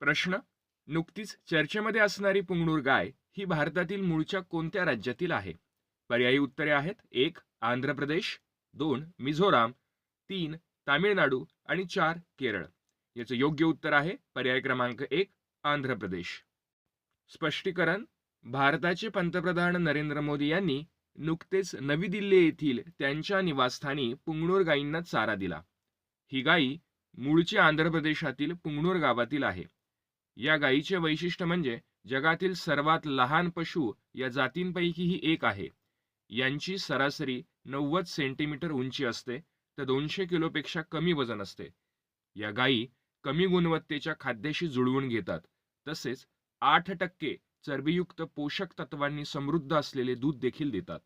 प्रश्न. नुकतीच चर्चेमध्ये असणारी पुंगणूर गाय ही भारतातील मूळच्या कोणत्या राज्यातील आहे? पर्यायी उत्तरे आहेत. एक आंध्र प्रदेश. दोन मिझोराम. तीन तामिळनाडू. आणि चार केरळ. याचं योग्य उत्तर आहे पर्याय क्रमांक एक आंध्र प्रदेश. स्पष्टीकरण. भारताचे पंतप्रधान नरेंद्र मोदी यांनी नुकतेच नवी दिल्ली येथील त्यांच्या निवासस्थानी पुंगणूर गायींना चारा दिला. ही गायी मूळची आंध्र प्रदेशातील पुंगणूर गावातील आहे. या गायीचे वैशिष्ट्य म्हणजे जगातील सर्वात लहान पशु या जातींपैकी ही एक आहे. यांची सरासरी नव्वद सेंटीमीटर उंची असते तर दोनशे किलोपेक्षा कमी वजन असते. या गायी कमी गुणवत्तेच्या खाद्याशी जुळवून घेतात. तसेच आठ टक्के चरबीयुक्त पोषक तत्वांनी समृद्ध असलेले दूध देखील देतात.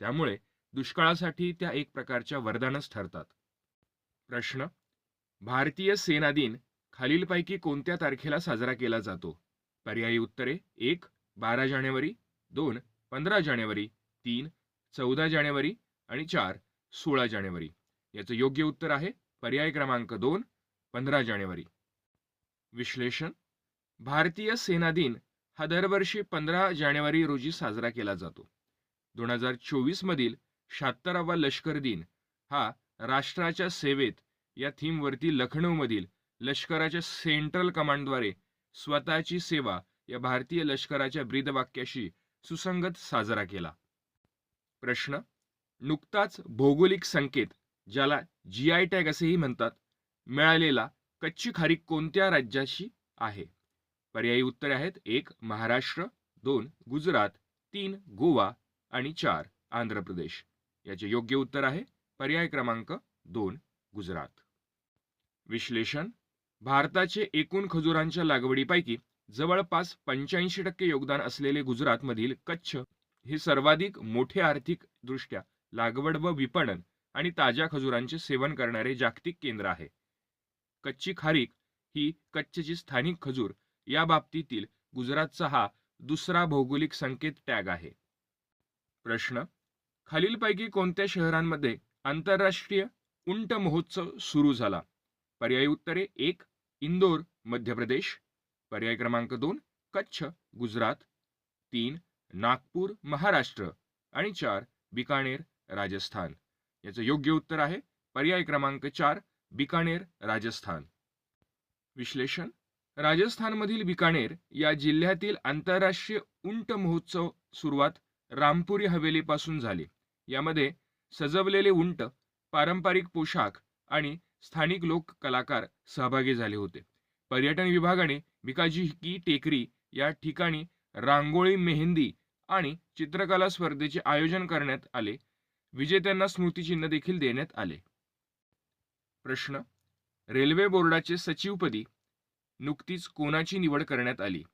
त्यामुळे दुष्काळासाठी त्या एक प्रकारच्या वरदानच ठरतात. प्रश्न. भारतीय सेना दिन खालीलपैकी कोणत्या तारखेला साजरा केला जातो? पर्यायी उत्तरे एक बारा जानेवारी दोन पंधरा जानेवारी तीन चौदा जानेवारी आणि चार सोळा जानेवारी. याचं योग्य उत्तर आहे पर्याय क्रमांक दोन पंधरा जानेवारी. विश्लेषण. भारतीय सेना दिन हा दरवर्षी पंधरा जानेवारी रोजी साजरा केला जातो. दोन हजार चोवीसमधील शहात्तरावा लष्कर दिन हा राष्ट्राच्या सेवेत या थीमवरती लखनौमधील लष्कराच्या सेंट्रल कमांडद्वारे स्वतःची सेवा या भारतीय लष्कराच्या ब्रीदवाक्याशी सुसंगत साजरा केला. प्रश्न नुकताच भौगोलिक संकेत ज्याला जी आय टॅग असेही म्हणतात मिळालेला कच्ची खारी कोणत्या राज्याशी आहे? पर्यायी उत्तरे आहेत एक महाराष्ट्र दोन गुजरात तीन गोवा आणि चार आंध्र प्रदेश. याचे योग्य उत्तर आहे पर्याय क्रमांक दोन गुजरात. विश्लेषण भारताचे एकूण खजुरांच्या लागवडीपैकी जवळपास पंच्याऐंशी टक्के योगदान असलेले गुजरातमधील कच्छ हे सर्वाधिक मोठे आर्थिक दृष्ट्या लागवड व विपणन आणि ताज्या खजुरांचे सेवन करणारे जागतिक केंद्र आहे. कच्ची खारीक ही कच्छची स्थानिक खजूर या बाबतीतील गुजरातचा हा दुसरा भौगोलिक संकेत टॅग आहे. प्रश्न खालीलपैकी कोणत्या शहरांमध्ये आंतरराष्ट्रीय उंट महोत्सव सुरू झाला? पर्यायी उत्तरे एक इंदोर मध्य प्रदेश. पर्याय क्रमांक दोन कच्छ गुजरात. तीन नागपूर महाराष्ट्र. आणि चार बिकानेर राजस्थान. याचं योग्य उत्तर आहे पर्याय क्रमांक चार बिकानेर राजस्थान. विश्लेषण. राजस्थानमधील बिकानेर या जिल्ह्यातील आंतरराष्ट्रीय उंट महोत्सव सुरुवात रामपुरी हवेलीपासून झाली. यामध्ये सजवलेले उंट पारंपरिक पोशाख आणि स्थानिक लोक कलाकार सहभागी झाले होते. पर्यटन विभागाने भिकाजी की टेकरी या ठिकाणी रांगोळी मेहंदी आणि चित्रकला स्पर्धेचे आयोजन करण्यात आले. विजेत्यांना स्मृतिचिन्ह देखील देण्यात आले. प्रश्न. रेल्वे बोर्डाचे सचिवपदी नुकतीच कोणाची निवड करण्यात आली?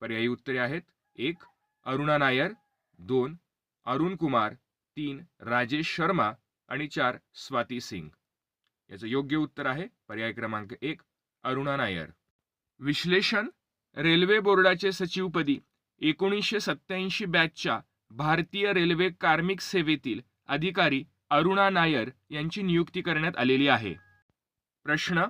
पर्यायी उत्तरे आहेत. एक अरुणा नायर. दोन अरुण कुमार. तीन राजेश शर्मा. आणि चार स्वाती सिंग. याचं योग्य उत्तर आहे. पर्याय क्रमांक एक अरुणा नायर. विश्लेषण रेल्वे बोर्डाचे सचिवपदी एकोणीसशे सत्याऐंशी बॅचच्या भारतीय रेल्वे कार्मिक सेवेतील अधिकारी अरुणा नायर यांची नियुक्ती करण्यात आलेली आहे. प्रश्न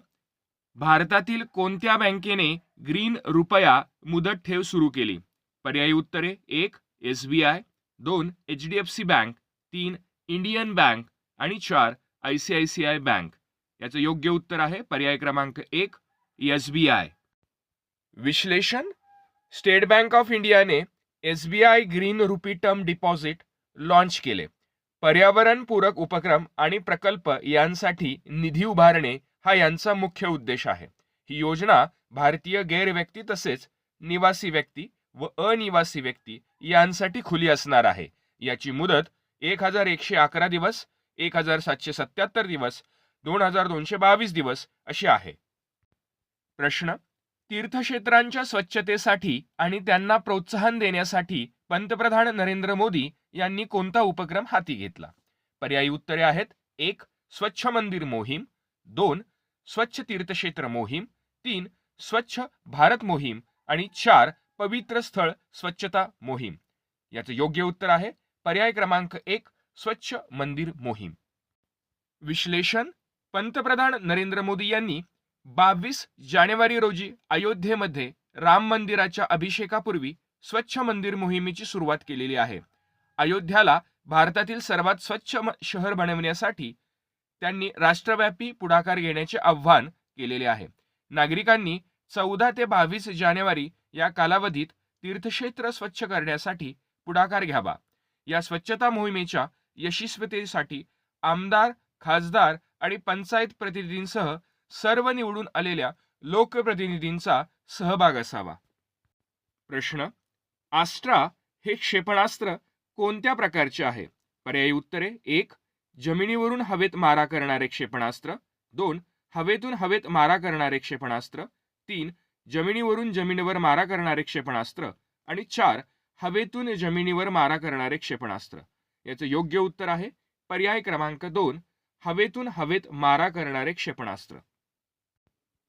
भारतातील कोणत्या बँकेने ग्रीन रुपया मुदत ठेव सुरू केली? पर्यायी उत्तरे एक एस बी आय दोन H D F C bank तीन इंडियन बँक आणि चार I C I C I bank. याचं योग्य उत्तर आहे. पर्याय क्रमांक एक एस बी आय. विश्लेषण. स्टेट बँक ऑफ इंडियाने S B I green rupee term deposit launch केले. पर्यावरणपूरक उपक्रम आणि प्रकल्प यांसाठी निधी उभारणे हा यांचा मुख्य उद्देश आहे. ही योजना भारतीय गैरव्यक्ती तसेच निवासी व्यक्ती व अनिवासी व्यक्ती यांसाठी खुली असणार आहे. याची मुदत एक हजार एकशे अकरा दिवस एक हजार सातशे सत्याहत्तर दिवस दोन हजार दोनशे बावीस दिवस अशी आहे. प्रश्न तीर्थक्षेत्रांच्या स्वच्छतेसाठी आणि त्यांना प्रोत्साहन देण्यासाठी पंतप्रधान नरेंद्र मोदी यांनी कोणता उपक्रम हाती घेतला? पर्यायी उत्तरे आहेत. एक स्वच्छ मंदिर मोहीम. दोन स्वच्छ तीर्थक्षेत्र मोहीम. तीन स्वच्छ भारत मोहीम. आणि चार पवित्र स्थळ स्वच्छता मोहीम. याचं योग्य उत्तर आहे. पर्याय क्रमांक एक स्वच्छ मंदिर मोहीम. विश्लेषण पंतप्रधान नरेंद्र मोदी यांनी बावीस जानेवारी रोजी अयोध्येमध्ये राम मंदिराच्या अभिषेकापूर्वी स्वच्छ मंदिर मोहिमेची सुरुवात केलेली आहे. अयोध्याला भारतातील सर्वात स्वच्छ शहर बनवण्यासाठी त्यांनी राष्ट्रव्यापी पुढाकार घेण्याचे आव्हान केलेले आहे. नागरिकांनी चौदा ते बावीस जानेवारी या कालावधीत तीर्थक्षेत्र स्वच्छ करण्यासाठी पुढाकार घ्यावा. या स्वच्छता मोहिमेच्या यशस्वीतेसाठी आमदार खासदार आणि पंचायत प्रतिनिधींसह सर्व निवडून आलेल्या लोकप्रतिनिधींचा सहभाग असावा. प्रश्न आस्ट्रा हे क्षेपणास्त्र कोणत्या प्रकारचे आहे? पर्यायी उत्तरे एक जमिनीवरून हवेत मारा करणारे क्षेपणास्त्र दोन हवेतून हवेत मारा करणारे क्षेपणास्त्र तीन जमिनीवरून जमिनीवर मारा करणारे क्षेपणास्त्र आणि चार हवेतून जमिनीवर मारा करणारे क्षेपणास्त्र. याचं योग्य उत्तर आहे पर्याय क्रमांक दोन हवेतून हवेत मारा करणारे क्षेपणास्त्र.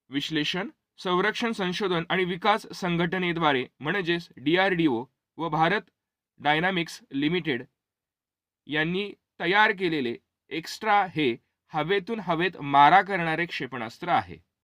विश्लेषण संरक्षण संशोधन आणि विकास संघटनेद्वारे म्हणजेच डीआरडीओ व भारत डायनामिक्स लिमिटेड यांनी तयार केलेले एक्स्ट्रा हे हवेतून हवेत मारा करणारे क्षेपणास्त्र आहे.